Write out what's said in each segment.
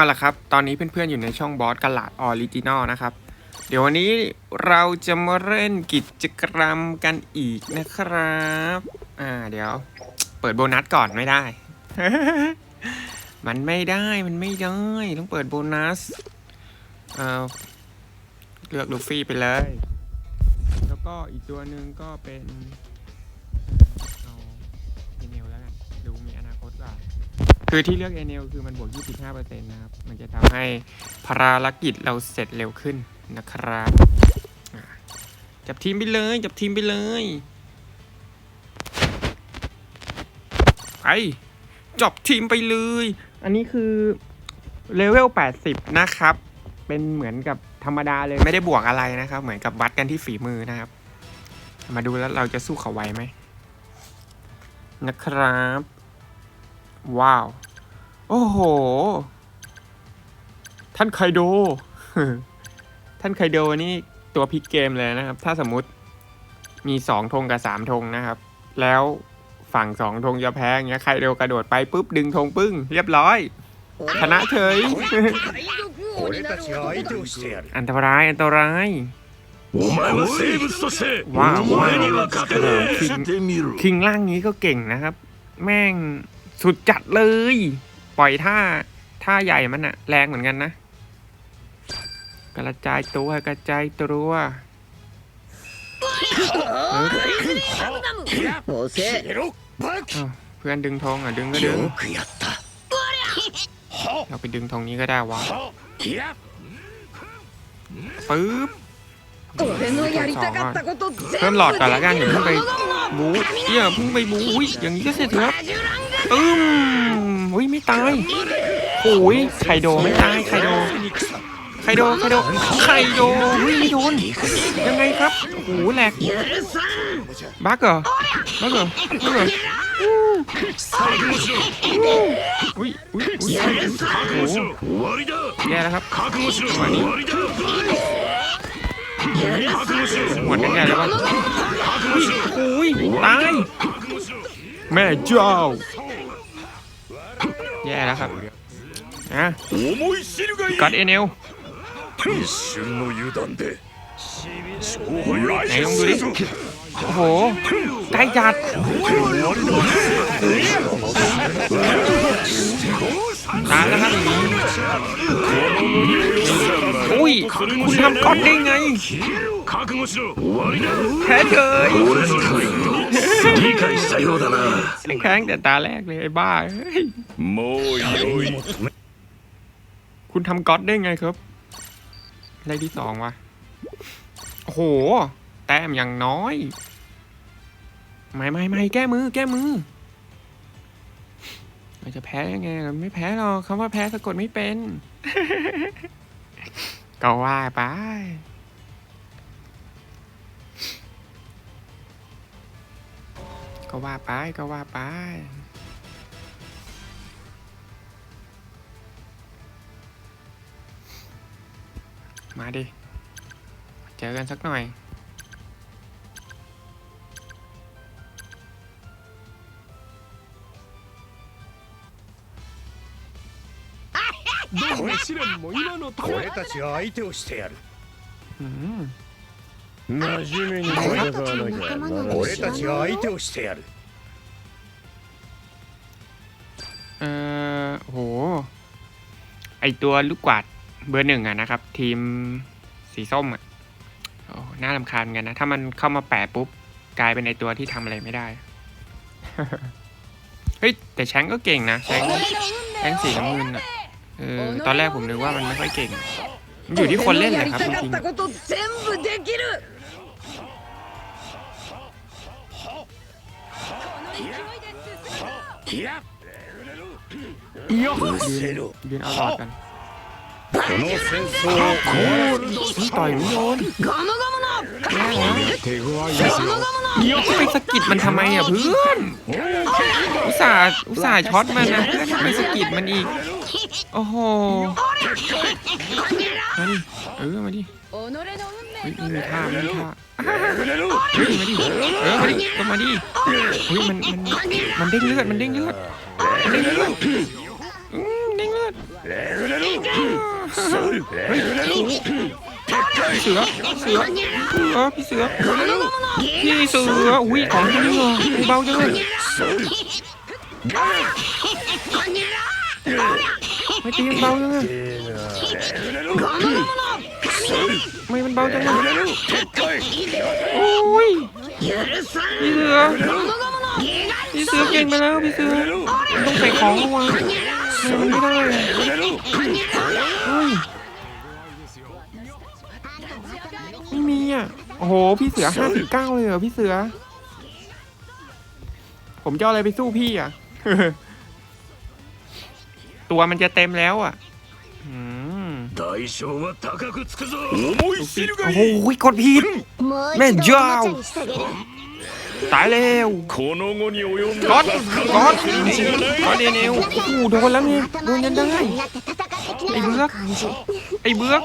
เอาละครับ ตอนนี้เพื่อนๆอยู่ในช่องบอสกลาดออริจินอลนะครับ เดี๋ยววันนี้เราจะมาเล่นกิจกรรมกันอีกนะครับ อ่า เดี๋ยว เปิดโบนัสก่อนไม่ได้ มันไม่ได้ มันไม่ได้ ต้องเปิดโบนัส เอ่อ เลือกลูฟี่ไปเลย แล้วก็อีกตัวหนึ่งก็เป็น คือที่เลือกเอเนลคือมันบวก 25%นะครับ มันจะทำให้ภารกิจเราเสร็จเร็วขึ้นนะครับ จับทีมไปเลย จับทีมไปเลย ไป จับทีมไปเลย อันนี้คือเลเวล 80 นะครับ เป็นเหมือนกับธรรมดาเลย ไม่ได้บวกอะไรนะครับ เหมือนกับวัดกันที่ฝีมือนะครับ มาดูแล้วเราจะสู้เขาไหวไหม นะครับ ว้าว โอ้โห ท่านไคโด ท่านไคโดนี่ตัวพิกเกมเลยนะครับ ถ้าสมมติมีสองธงกับสามธงนะครับ แล้วฝั่งสองธงจะแพ้เงี้ยไคโดกระโดดไปปุ๊บดึงธงปึ้ง เรียบร้อย ชนะเฉย อันตรายอันตรายว้าวว้าวคิงล่างนี้ก็เก่งนะครับ แม่ง สุดจัดเลย ปล่อยท่าท่าใหญ่มันอะแรงเหมือนกันนะ กระจายตัวกระจายตัวเพื่อนดึงทองอะดึงก็ดึงเราไปดึงทองนี้ก็ได้วะปึ๊บเพิ่มหลอดก่อนละกันอย่าเพิ่งไปบูเยี่ยเพิ่งไปบูอุ้ยอย่างนี้ก็เสียจแล้ อืมอุ้ยไม่ตายโอ้ยไคโดไม่ตายไคโดไคโดไคโดไคโดอุ้ยไม่โดนยังไงครับโอ้แหลกบักเหรอบักเหรอบักเหรออุ้ยอุ้ยอุ้ยโอ้แย่แล้วครับจังนี้หมดแน่ๆเล้วว่าอุ้ยตายแม่เจ้า แย่แล้วครับนะกัดเอเนลไหนลองดูดิโอ้โหใกล้จัด ตายแล้วครับอ้ยคุณทำก๊อตได้ไงแพ้เลยแข้งแต่ตาแรกเลยไอ้บ้าคุณทำก๊อตได้ไงครับได้ที่สองวะโอ้โห แต้มอย่างน้อย ไม่ไม่ไม่แก้มือ แก้มือ เราจะแพ้ยังไงเราไม่แพ้หรอกคำว่าแพ้สะกดไม่เป็น ก็ว่าไปก็ว่าไปก็ว่าไปมาดิ เจอกันสักหน่อย 俺たちが相手をしてやる อืม 真面目に戦わなきゃならない俺たちが相手をしてやる เออโห ไอตัวลูกกวาดเบอร์หนึ่งอะนะครับ ทีมสีส้มอะโอ้น่ารำคาญเหมือนกันนะ ถ้ามันเข้ามาแปะปุ๊บ กลายเป็นไอตัวที่ทำอะไรไม่ได้ เฮ้ย แต่แชงก็เก่งนะ แชงแชงสีน้ำเงินอะ เออตอนแรกผมนึกว่ามันไม่ค่อยเก่ง มันอยู่ที่คนเล่นเลยครับจริงๆยนเอาหลอดกัน この戦争を โอ้ยต่อยไม่โดน ガムガムの แย่แล้ว 手強いですよ จะไปสะกิดมันทำไมอ่ะเพื่อน อุตส่าห์อุตส่าห์ช็อตมันนะเพื่อนไปสะกิดมันอีก โอ้โห มาดิ เออ มาดิ 己の運 เฮ้ย 命 มีท่ามีท่าเฮ้ยมาดิ เออ มาดิก็มาดิเฮ้ยมัน มัน มันเด้งเลือด มันเด้งเลือด มันเด้งเลือดอืมเด้งเลือด เฮ้ยพี่เสือเสือพี่เสือพี่เสืออุ้ยของจริงเหรอเบาจังเลยไม่ตีมันเบาจังเลยไม่มันเบาจังเลยโอ้ยพี่เสือพี่เสือเก่งไปแล้วพี่เสือต้องใส่ของลงมาทำไมมันไม่ได้ โอ้โห พี่เสือห้าสิบเก้าเลยเหรอพี่เสือ ผมจะอะไรไปสู้พี่อะ ตัวมันจะเต็มแล้วอะโอ้โหกดผิดแม่เจ้า ตายแล้วก้อนก้อตก้อนเดนวโอ้โหโดนแล้วเนี่ยโดนยันได้ไอ้เบือกไอ้เบือก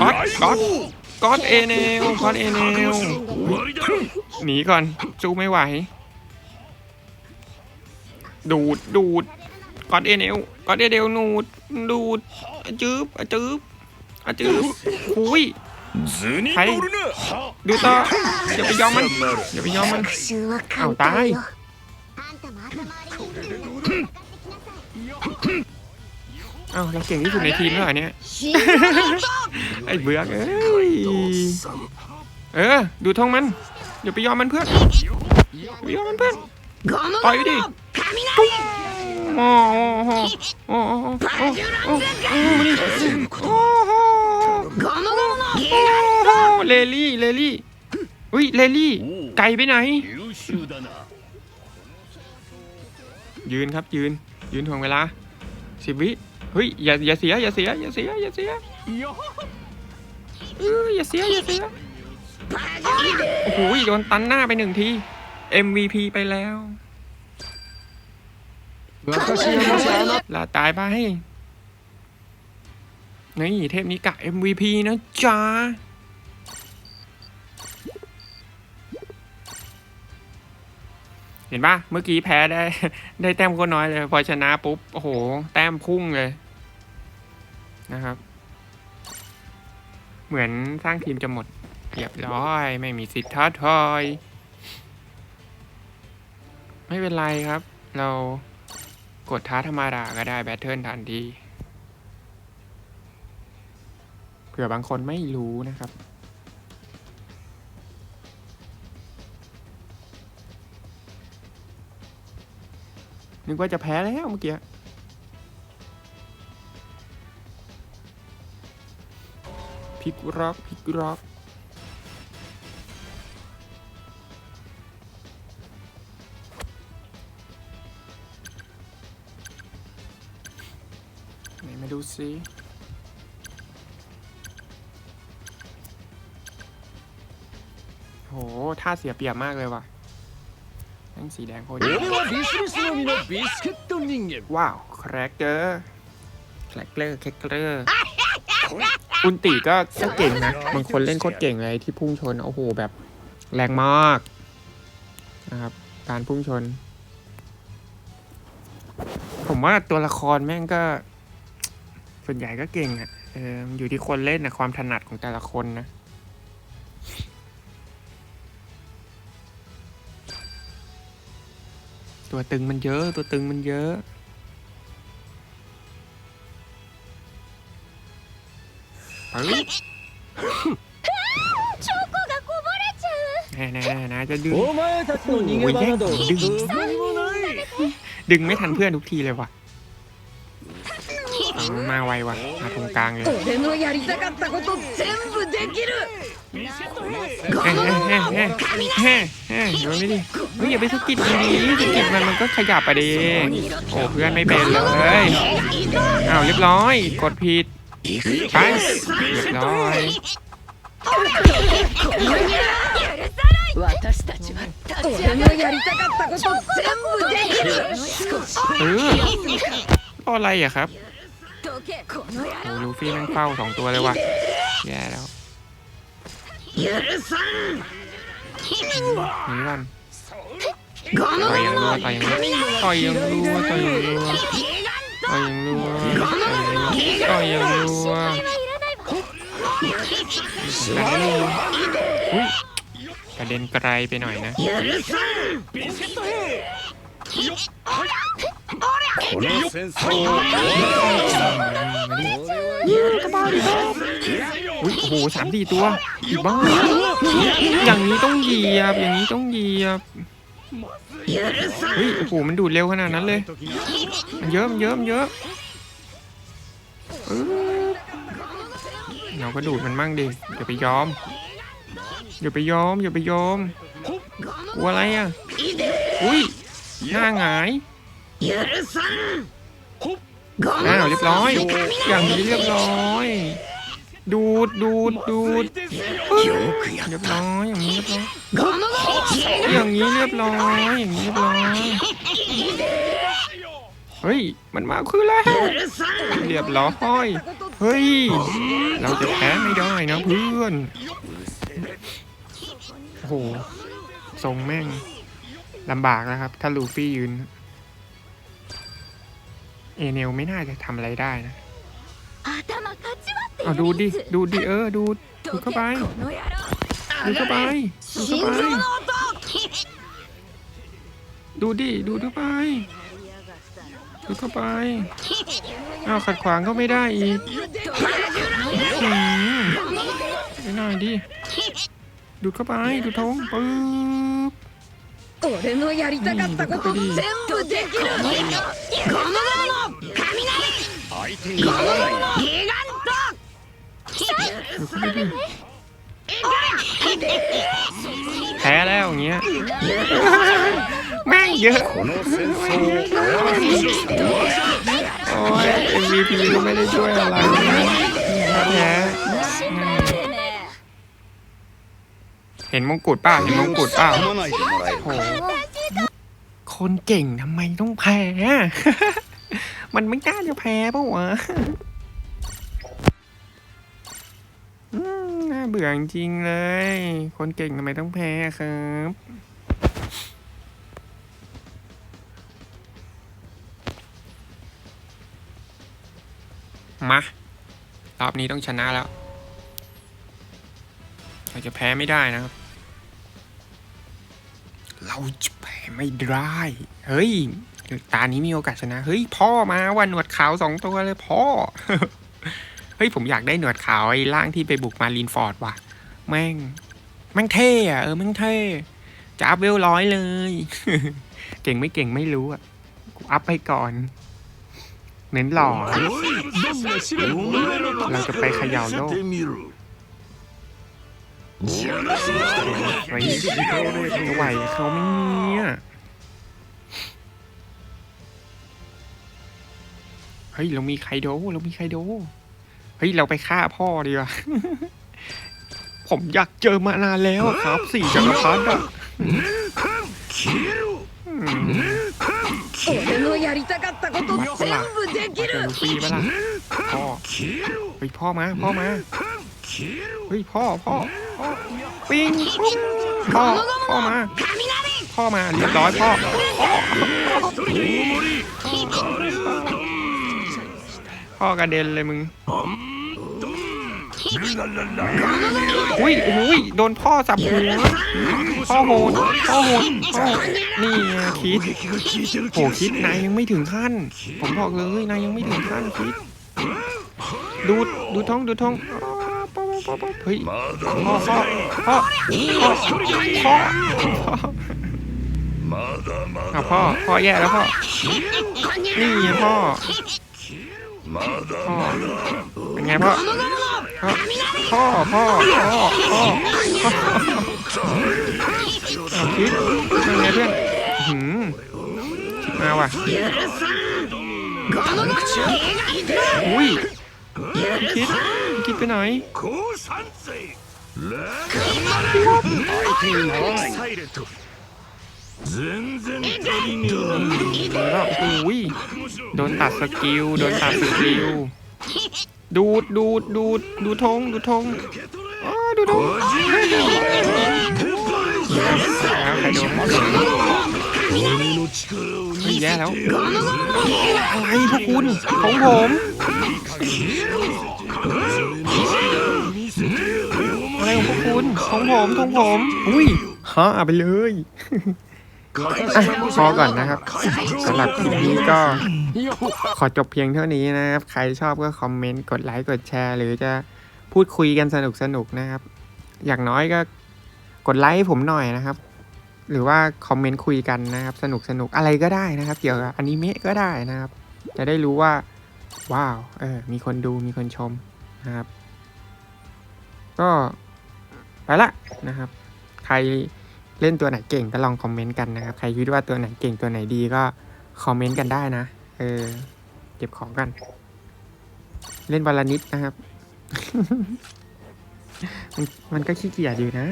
ก้อนก้อนก้อนเอเนวก้อนเอเนวหนีก่อนจูไม่ไหว ดูดดูดก้อนเอเนวก้อนเอเนวหนูดดูดจืบจืบ อาจือคุยใครดูต่ออย่าไปยอมมันอย่าไปยอมมันเอาตายเอ้าเราเก่งที่สุดในทีมแล้วเนี้ยไอ้เบื่อเอ้ยเออ ดูท้องมันอย่าไปยอมมันเพื่อนไปยอมมันเพื่อนต่อยดิโอ้โโอ้โหโอ้โหโอ้โห เลลี่ เลลี่อุ้ยเลลี่ ไกลไปไหน ยืนครับยืน ยืนถ่วงเวลาสิบวิเฮ้ยอย่าอย่าเสียอย่าเสียอย่าเสียอย่าเสียออย่าเสียอย่าเสียโอ้โหโดนตันหน้าไปหนึ่งที MVP ไปแล้วลาตายไป นี่เทพนี้กะ MVP นะจ๊ะเห็นปะเมื่อกี้แพ้ได้ ได้แต้มก็น้อยเลย พอชนะปุ๊บ โอ้โห แต้มพุ่งเลยนะครับ เหมือนสร้างทีมจะหมดเรียบร้อย ไม่มีสิทธิ์ท้าทอย ไม่เป็นไรครับ เรากดท้าธรรมดาก็ได้แบทเทิลทันที เผื่อบางคนไม่รู้นะครับ นึกว่าจะแพ้แล้วเมื่อกี้พลิกร็อกพลิกร็อกไหนมาดูซิ โหท่าเสียเปรียบมากเลยว่ะนั่งสีแดงโคตรเยอะว้าวแครกเกอร์แครกเกอร์แครกเกอร์อุนตีก็ก็เก่งนะบางคนเล่นโคตรเก่งเลยที่พุ่งชนโอ้โหแบบแรงมากนะครับ การพุ่งชน ผมว่าตัวละครแม่งก็ ส่วนใหญ่ก็เก่งอะ่ะเอออยู่ที่คนเล่นนะความถนัดของแต่ละคนนะ ตัวตึงมันเยอะ ตัวตึงมันเยอะ เฮ้ย チョコがこぼれちゃう แน่แน่แน่นะจะดึง お前たちの逃げ場などどこにもない ดึงไม่ทันเพื่อนทุกทีเลยว่ะเอามาไวว่ะ มาตรงกลางเลย 俺のやりたかったこと全部できる เฮ้เฮ้เฮ้เฮ้เฮ้เฮ้เดี๋ยวไม่ดิเฮ้ยอย่าไปสะกิดมันดีสะกิดมันมันก็ขยับไปดิโอ้เพื่อนไม่เป็นเลยอ้าวเรียบร้อย กดผิดไปเรียบร้อย 私たちは俺のやりたかったこと全部できる เออรออะไรอะครับ どけこの野 โอ้ลูฟี่แม่งเฝ้าสองตัวเลยว่ะแย่แล้ว 許さん หนีก่อน ต่อยอย่างรัวต่อยอย่างรัวต่อยอย่างรัวต่อยอย่างรัวต่อยอย่างรัวต่อยอย่างรัวอุ้ยกระเด็นไกลไปหน่อยนะ この戦争を อุ้ยโอ้โหสามสี่ตัวอีกบ้าอย่างนี้ต้องเหยียบอย่างนี้ต้องเหยียบเฮ้ยโอ้โหมันดูดเร็วขนาดนั้นเลยมันเยอะมันเยอะมันเยอะปึ๊บเราก็ดูดมันมั่งดิอย่าไปยอมอย่าไปยอมอย่าไปยอมกลัวอะไรอะอุ้ยหน้าหงายอ้าวเรียบร้อย อย่างนี้เรียบร้อย ดูดดูดดูดเรียบร้อยอย่างนี้เรียบร้อยอย่างนี้เรียบร้อยอย่างนี้เรียบร้อยเฮ้ยมันมาคือแล้วเรียบร้อยเฮ้ยเราจะแพ้ไม่ได้นะเพื่อนโอ้โหทรงแม่งลำบากนะครับ ถ้าลูฟี่ยืน เอเนลไม่น่าจะทำอะไรได้นะ เอาดูดิ ดูดิ เออ ดู ดูเข้าไป この野郎 ดูเข้าไป ดูเข้าไป ดูดิ ดูเข้าไป ดูเข้าไปอ้าวขัดขวางก็ไม่ได้อีกหืมไม่น่อยดิ ดูเข้าไป ดูท้องปึ๊บ 俺のやりたかったこと全部できるゴムゴムの雷相手にならないギガン ดูเข้าไปดิ แพ้แล้วอย่างเงี้ย แม่งเยอะ この戦争を終わらせに来た โอ้ย MVP ก็ไม่ได้ช่วยอะไรนะแพ้เห็นมงกุฎเปล่าเห็นมงกุฎเปล่า 噛まないでもらえる โอ้โหคนเก่งทำไมต้องแพ้ มันไม่กล้าจะแพ้ปะวะ เบื่อจริงเลย คนเก่งทำไมต้องแพ้ครับมารอบนี้ต้องชนะแล้วเราจะแพ้ไม่ได้นะครับ เราจะแพ้ไม่ได้ เฮ้ย ตานี้มีโอกาสชนะ เฮ้ย พ่อมาวันหนวดขาวสองตัวเลยพ่อ เฮ้ยผมอยากได้หนวดขาวไอ้ร่างที่ไปบุกมารีนฟอร์ดว่ะ แม่ง แม่งเท่อะเออแม่งเท่จะอัพเวลร้อยเลย เก่งไม่เก่งไม่รู้อะกูอัพไปก่อน เน้นหล่อ เราจะไปเขย่าโลกไว้ไหวเขาไม่มีอะเฮ้ย เรามีไคโด เรามีไคโด ฮ้ย เราไปฆ่าพ่อดีกว่า ผมอยากเจอมานานแล้วอะครับ สี่จักรพรรดิอ่ะอืม 俺のやりたかったこと全部でき เจอ る ลูฟี่ปะล่ะพ่อ เฮ้ย พ่อมา พ่อมา เฮ้ย พ่อ พ่อ พ่อ ปิ้งปุ๊บพ่อ พ่อมา พ่อมา เรียบร้อยพ่อ พ่อกระเด็นเลยมึง อุ้ยอุ้ยโดนพ่อสับหัวพ่อโหดพ่อโหดพ่อนี่คิดโหคิดนายยังไม่ถึงขั้น ผมบอกเลยนายยังไม่ถึงขั้นคิด ดูดูท้องดูท้องเฮ้ยพ่อพ่อพ่อพ่อพ่ออะพ่อพ่อแย่แล้วพ่อ นี่พ่อพ่อเป็นไงพ่อ ครับพ่อพ่อพ่อพ่อเอาคิดเป็นไงเพื่อนหืมมาว่ะอุ้ยคิดคิดไปไหนแล้วอุ้โดนตัดสกิล โดนตัดสกิล ดูดดูดดูดดูธงดูธงอ๋อดูธงแล้วใครโดนฮ้ยแย่แล้ว อะไรพวกคุณของผมอะไรของพวกคุณของผมของผม อุ้ยฮะไปเลยอะพอก่อนนะครับสำหรับคลิปนี้ก็ ขอจบเพียงเท่านี้นะครับ ใครชอบก็คอมเมนต์ กดไลค์ กดแชร์ หรือจะพูดคุยกันสนุกสนุกนะครับ อย่างน้อยก็กดไลค์ผมหน่อยนะครับ หรือว่าคอมเมนต์คุยกันนะครับ สนุกสนุกอะไรก็ได้นะครับ เกี่ยวกับอนิเมะก็ได้นะครับ จะได้รู้ว่า ว้าว เออ มีคนดู มีคนชมนะครับ ก็ไปละนะครับ ใครเล่นตัวไหนเก่งก็ลองคอมเมนต์กันนะครับ ใครคิดว่าตัวไหนเก่งตัวไหนดีก็คอมเมนต์กันได้นะ เออ เก็บของกัน เล่นบาลานิดนะครับ มันมันก็ขี้เกียจอยู่นะ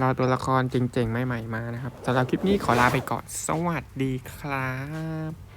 รอตัวละครเจ๋งๆ ใหม่ ๆ มานะครับสำหรับคลิปนี้ขอลาไปก่อน สวัสดีครับ